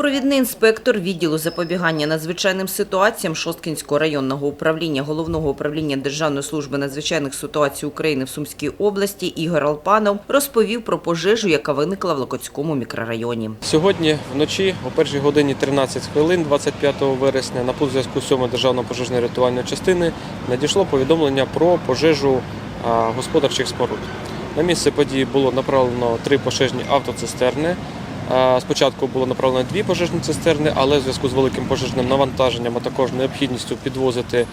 Провідний інспектор відділу запобігання надзвичайним ситуаціям Шосткінського районного управління Головного управління Державної служби надзвичайних ситуацій України в Сумській області Ігор Алпанов розповів про пожежу, яка виникла в Локоцькому мікрорайоні. Сьогодні вночі о першій годині 13 хвилин 25 вересня на пункт зв'язку 7 державної пожежної рятувальної частини надійшло повідомлення про пожежу господарчих споруд. На місце події було направлено три пожежні автоцистерни. Спочатку було направлено дві пожежні цистерни, але в зв'язку з великим пожежним навантаженням, а також необхідністю підвозити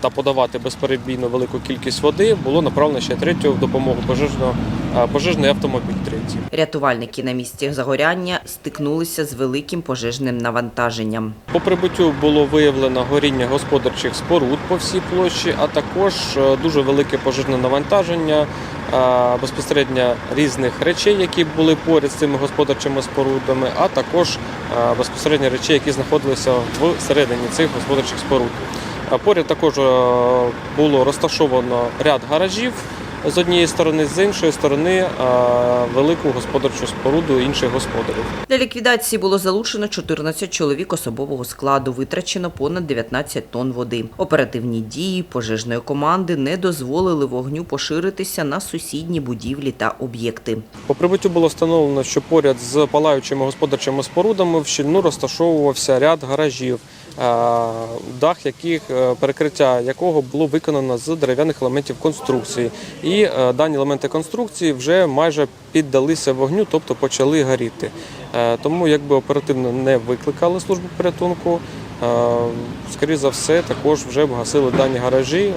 та подавати безперебійно велику кількість води, було направлено ще третю в допомогу пожежного пожежний автомобіль третій. Рятувальники на місці загоряння стикнулися з великим пожежним навантаженням. По прибуттю було виявлено горіння господарчих споруд по всій площі, а також е, дуже велике пожежне навантаження безпосередньо різних речей, які були поряд з цими господарчими спорудами, а також безпосередньо речей, які знаходилися всередині цих господарчих споруд. Поряд також було розташовано ряд гаражів з однієї сторони, з іншої сторони е, велику господарчу споруду інших господарів. Для ліквідації було залучено 14 чоловік особового складу, витрачено понад 19 тонн води. Оперативні дії пожежної команди не дозволили вогню поширитися на сусідні будівлі та об'єкти. По прибуттю було встановлено, що поряд з палаючими господарчими спорудами в щільну розташовувався ряд гаражів, дах яких е, перекриття якого було виконано з дерев'яних елементів конструкції. І е, дані елементи конструкції вже майже піддалися вогню, тобто почали горіти. Е, Тому якби оперативно не викликали службу порятунку. Е, Скоріше за все, також вже гасили дані гаражі е,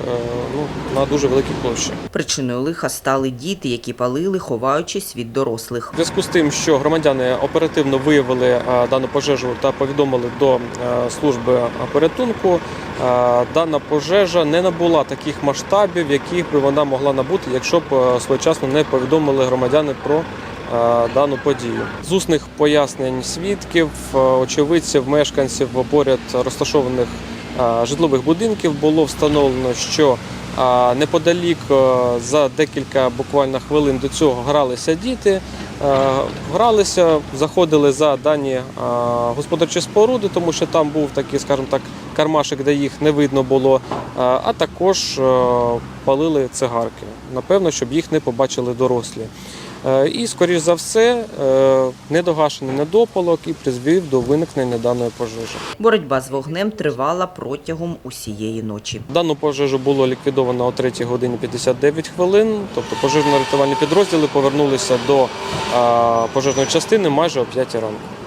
ну, на дуже великій площі. Причиною лиха стали діти, які палили, ховаючись від дорослих. У зв'язку з тим, що громадяни оперативно виявили е, дану пожежу та повідомили до служби порятунку, дана пожежа не набула таких масштабів, яких би вона могла набути, якщо б своєчасно не повідомили громадяни про дану подію. З усних пояснень свідків, е, очевидців, мешканців поряд розташованих е, житлових будинків було встановлено, що неподалік е, за декілька буквально хвилин до цього гралися діти, е, гралися, заходили за дані е, господарчі споруди, тому що там був такий, скажімо так, кармашик, де їх не видно було, е, а також е, палили цигарки. Напевно, щоб їх не побачили дорослі. Е, І, скоріш за все, е, недогашений недопалок і призвів до виникнення даної пожежі. Боротьба з вогнем тривала протягом усієї ночі. Дану пожежу було ліквідовано о 3 годині 59 хвилин. Тобто пожежно-рятувальні підрозділи повернулися до пожежної частини майже о 5 ранку.